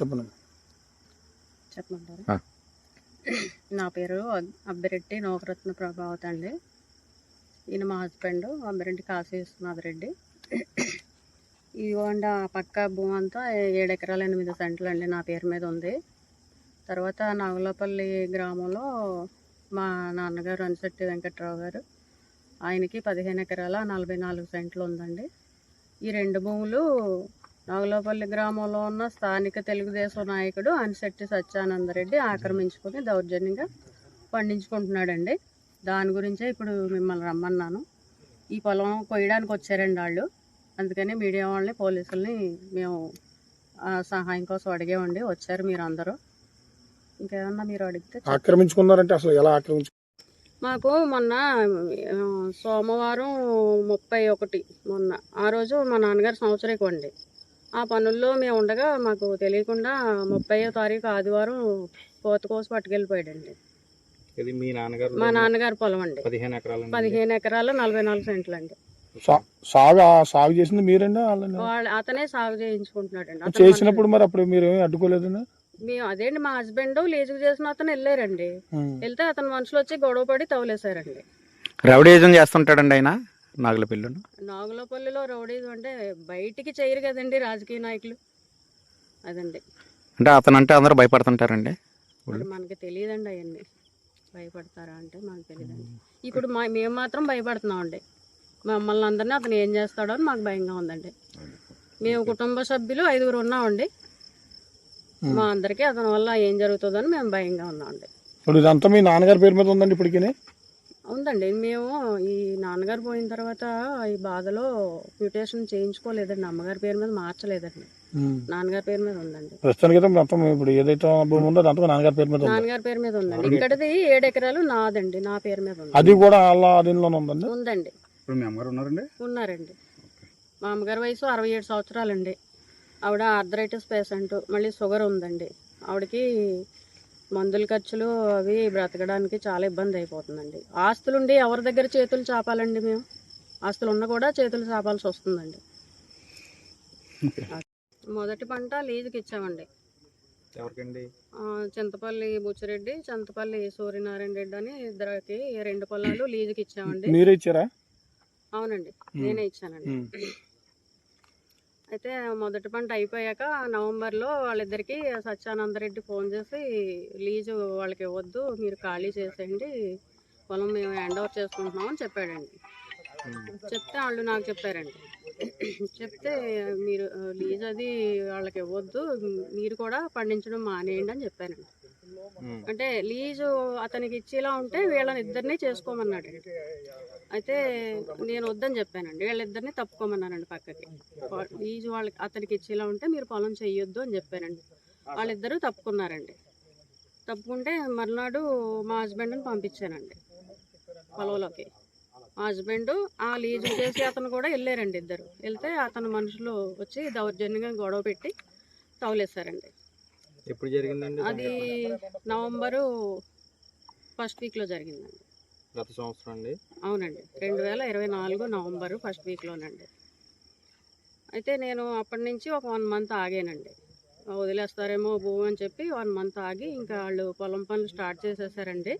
చెప్పండి చెప్పమంటారా. నా పేరు అబ్- అబ్బిరెడ్డి నోకరత్న ప్రభావత్ అండి. ఈయన మా హస్బెండ్ అబ్బిరెడ్డి కాశీ విశ్వనాథ్ రెడ్డి ఇవ్వండి ఆ పక్క భూమి అంతా ఏడు ఎకరాల ఎనిమిది సెంట్లు అండి నా పేరు మీద ఉంది. తర్వాత నాగులపల్లి గ్రామంలో మా నాన్నగారు అనిశెట్టి వెంకట్రావు గారు. ఆయనకి పదిహేను ఎకరాల నలభై నాలుగు సెంట్లు ఉందండి. ఈ రెండు భూములు నాగులపల్లి గ్రామంలో ఉన్న స్థానిక తెలుగుదేశం నాయకుడు అనిశెట్టి సత్యానందరెడ్డి ఆక్రమించుకొని దౌర్జన్యంగా పండించుకుంటున్నాడండి. దాని గురించే ఇప్పుడు మిమ్మల్ని రమ్మన్నాను. ఈ పొలం కొయ్యడానికి వచ్చారండి వాళ్ళు. అందుకని మీడియా వాళ్ళని పోలీసుల్ని మేము సహాయం కోసం అడిగామండి. వచ్చారు మీరు అందరూ ఇంకేమన్నా మీరు అడిగితే. ఆక్రమించుకున్నారంటే అసలు ఎలా ఆక్రమించు? మాకు మొన్న సోమవారం ముప్పై ఒకటి మొన్న ఆ రోజు మా నాన్నగారు సంవత్సరీకం అండి ఆ పనుల్లో మేము ఉండగా మాకు తెలియకుండా ముప్పైయో తారీఖు ఆదివారం పోత కోసి పట్టుకెళ్ళిపోయాడండి. ఇది మీ నాన్నగారు మా నాన్నగారి పొలం అండి. పదిహేను ఎకరాలు పదిహేను ఎకరాలు నలభై నాలుగు సెంట్లు అండి సా- సాగు సాగు చేసింది మీరండి వాళ్ళు అతనే సాగు చేయించుకుంటున్నాడండి. అతను చేసినప్పుడు మరి అప్పుడు మీరు ఏమీ అడ్డుకోలేదండి? మేము అదేంటి మా హస్బెండ్ లీజుకు చేసిన అతను వెళ్ళారండి. వెళ్తే అతను మనుషులు వచ్చి గొడవ పడి తవలేశారండి రౌడీజం చేస్తుంటాడండి ఆయన? నాగుల పిల్లలు నాగులపల్లిలో రౌడీజం అంటే బయటికి చేయరు కదండి రాజకీయ నాయకులు. అదండి. అంటే అతను అంటే అందరూ భయపడుతుంటారండి? మనకి తెలియదండి అవన్నీ. భయపడతారా అంటే మనకు తెలియదండి. ఇప్పుడు మా మేము మాత్రం భయపడుతున్నామండి. మమ్మల్ని అందరినీ అతను ఏం చేస్తాడో అని మాకు భయంగా ఉందండి. మేము కుటుంబ సభ్యులు ఐదుగురు ఉన్నామండి. మా అందరికీ అతని వల్ల ఏం జరుగుతుందో అని మేము భయంగా ఉన్నామండి. ఇప్పుడు ఇదంతా మీ నాన్నగారి పేరు మీద ఉందండి ఇప్పటికి ఉందండి. మేము ఈ నాన్నగారు పోయిన తర్వాత ఈ బాధలో మ్యూటేషన్ చేయించుకోలేదండి. అమ్మగారి పేరు మీద మార్చలేదండి. నాన్నగారి పేరు మీద ఉందండి. ప్రస్తుతానికి అయితే మొత్తం ఇప్పుడు ఏదైతే భూమి ఉందో అదంతా మీ నాన్నగారి పేరు మీద ఉంది. నాన్నగారి పేరు మీద ఉందండి. ఇక్కడది ఏడు ఎకరాలు నాదండి. నా పేరు మీద ఉంది. అది కూడా వాళ్ళ ఆధీనంలోనే ఉందండి? ఉందండి. ఇప్పుడు మీ అమ్మగారు ఉన్నారండి? ఉన్నారండి. మా అమ్మగారి వయసు అరవై ఏడు సంవత్సరాలండి. ఆవిడ ఆర్థరైటిస్ పేషెంట్. మళ్ళీ షుగర్ ఉందండి. ఆవిడకి మందుల ఖర్చులు అవి బ్రతకడానికి చాలా ఇబ్బంది అయిపోతుందండి. ఆస్తులుండి ఎవరి దగ్గర చేతులు చాపాలండి మేము? ఆస్తులు ఉన్నా కూడా చేతులు చాపాల్సి వస్తుందండి. మొదటి పంట లీజుకి ఇచ్చామండి. ఎవరికండి? ఆ, చింతపల్లి బుచ్చిరెడ్డి చింతపల్లి సూర్యనారాయణ రెడ్డి అని ఇద్దరికి రెండు పొలాలు లీజుకి ఇచ్చామండి. మీరే ఇచ్చారా? అవునండి. నేనే ఇచ్చానండి. అయితే మొదటి పంట అయిపోయాక నవంబర్లో వాళ్ళిద్దరికీ సత్యానందరెడ్డి ఫోన్ చేసి లీజు వాళ్ళకి ఇవ్వద్దు మీరు ఖాళీ చేసేయండి పొలం మేము హ్యాండ్ ఓవర్ చేసుకుంటున్నామని చెప్పాడండి. చెప్తే వాళ్ళు నాకు చెప్పారండి. చెప్తే మీరు లీజ్ అది వాళ్ళకి ఇవ్వద్దు. మీరు కూడా పండించడం మానేయండి అని చెప్పానండి అంటే లీజు అతనికి ఇచ్చేలా ఉంటే వీళ్ళని ఇద్దరిని చేసుకోమన్నాడు. అయితే నేను వద్దని చెప్పానండి. వీళ్ళిద్దరిని తప్పుకోమన్నానండి పక్కకి. లీజు వాళ్ళకి అతనికి ఇచ్చేలా ఉంటే మీరు పొలం చెయ్యొద్దు అని చెప్పానండి. వాళ్ళిద్దరూ తప్పుకున్నారండి. తప్పుకుంటే మర్నాడు మా హస్బెండ్ని పంపించానండి. పొలంలోకి. మా హస్బెండ్ ఆ లీజు చేసి అతను కూడా వెళ్ళారండి ఇద్దరు. వెళ్తే అతను మనుషులు వచ్చి దౌర్జన్యంగా గొడవ పెట్టి తవలేశారండి ఎప్పుడు జరిగిందండి అది నవంబరు ఫస్ట్ వీక్లో జరిగిందండి. గత సంవత్సరం అండి? అవునండి. రెండు వేల ఇరవై నాలుగు నవంబరు ఫస్ట్ వీక్లోనండి. అయితే నేను అప్పటి నుంచి ఒక వన్ మంత్ ఆగానండి. వదిలేస్తారేమో భూమి అని చెప్పి వన్ మంత్ ఆగి ఇంకా వాళ్ళు పొలం పనులు స్టార్ట్ చేసేసారండి.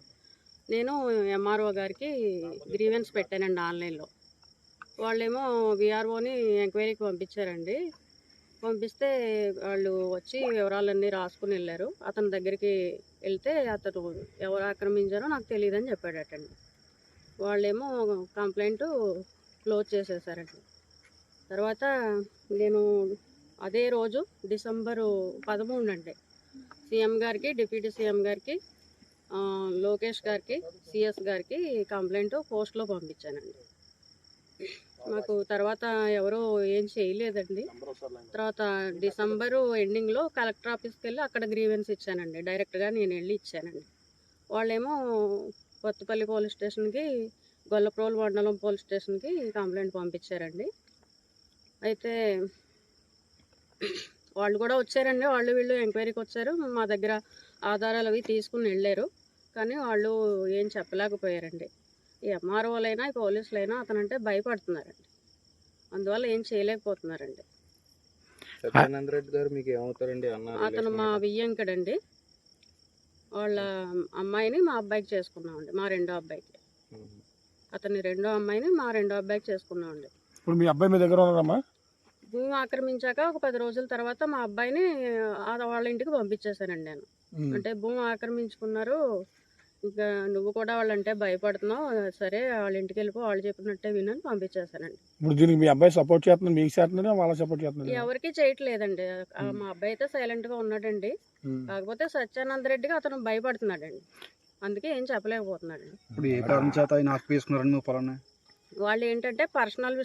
నేను ఎంఆర్ఓ గారికి గ్రీవెన్స్ పెట్టానండి ఆన్లైన్లో. వాళ్ళేమో విఆర్ఓని ఎంక్వైరీకి పంపించారండి. పంపిస్తే వాళ్ళు వచ్చి వివరాలన్నీ రాసుకుని వెళ్ళారు. అతని దగ్గరికి వెళ్తే అతను ఎవరు ఆక్రమించారో నాకు తెలియదని చెప్పాడటండి. వాళ్ళేమో కంప్లైంట్ క్లోజ్ చేసేసారండి. తర్వాత నేను అదే రోజు డిసెంబరు పదమూడు అండి సీఎం గారికి డిప్యూటీ సీఎం గారికి లోకేష్ గారికి సిఎస్ గారికి కంప్లైంట్ పోస్ట్లో పంపించానండి. మాకు తర్వాత ఎవరో ఏం చేయలేదండి. తర్వాత డిసెంబరు ఎండింగ్లో కలెక్టర్ ఆఫీస్కి వెళ్ళి అక్కడ గ్రీవెన్స్ ఇచ్చానండి. డైరెక్ట్గా నేను వెళ్ళి ఇచ్చానండి. వాళ్ళేమో కొత్తపల్లి పోలీస్ స్టేషన్కి గొల్లప్రోలు మండలం పోలీస్ స్టేషన్కి కంప్లైంట్ పంపించారండి. అయితే వాళ్ళు కూడా వచ్చారండి. వాళ్ళు వీళ్ళు ఎంక్వైరీకి వచ్చారు. మా దగ్గర ఆధారాలు అవి తీసుకుని వెళ్ళారు. కానీ వాళ్ళు ఏం చెప్పలేకపోయారండి. ఈ ఎంఆర్ఓలైనా ఈ పోలీసులైనా అతనంటే భయపడుతున్నారండి. అందువల్ల ఏం చేయలేకపోతున్నారండి. సత్యానంద రెడ్డి గారు మీకు ఏమవుతారండి అన్న అతను మా వియ్యంకడండి. వాళ్ళ అమ్మాయిని మా అబ్బాయికి చేసుకున్నామండి మా రెండో అబ్బాయికి. అతని రెండో అమ్మాయిని మా రెండో అబ్బాయికి చేసుకున్నామండి. ఇప్పుడు మీ అబ్బాయి మీ దగ్గర ఉన్నారమ్మా? భూమి ఆక్రమించాక ఒక పది రోజుల తర్వాత మా అబ్బాయిని ఆ వాళ్ళ ఇంటికి పంపించేశానండి నేను. అంటే భూమి ఆక్రమించుకున్నారు ఇంకా నువ్వు కూడా వాళ్ళంటే భయపడుతున్నావు. సరే వాళ్ళ ఇంటికి వెళ్ళిపో వాళ్ళు చెప్పినట్టే వినని పంపించేశానండి ఇప్పుడు దీనికి మీ అబ్బాయి సపోర్ట్ చేస్తున్నారు మీకు చేస్తున్నారు వాళ్ళ సపోర్ట్ చేస్తున్నారు ఎవరికి చేయట్లేదండి. ఆ మా అబ్బాయి అయితే సైలెంట్గా ఉన్నాడండి. కాకపోతే సత్యానంద రెడ్డికి అతను భయపడుతున్నాడండి. అందుకే ఏం చెప్పలేకపోతున్నాడండి. ఇప్పుడు ఏ కారణం చేత ఆయన పొలాన్ని వాళ్ళు ఏంటంటే పర్సనల్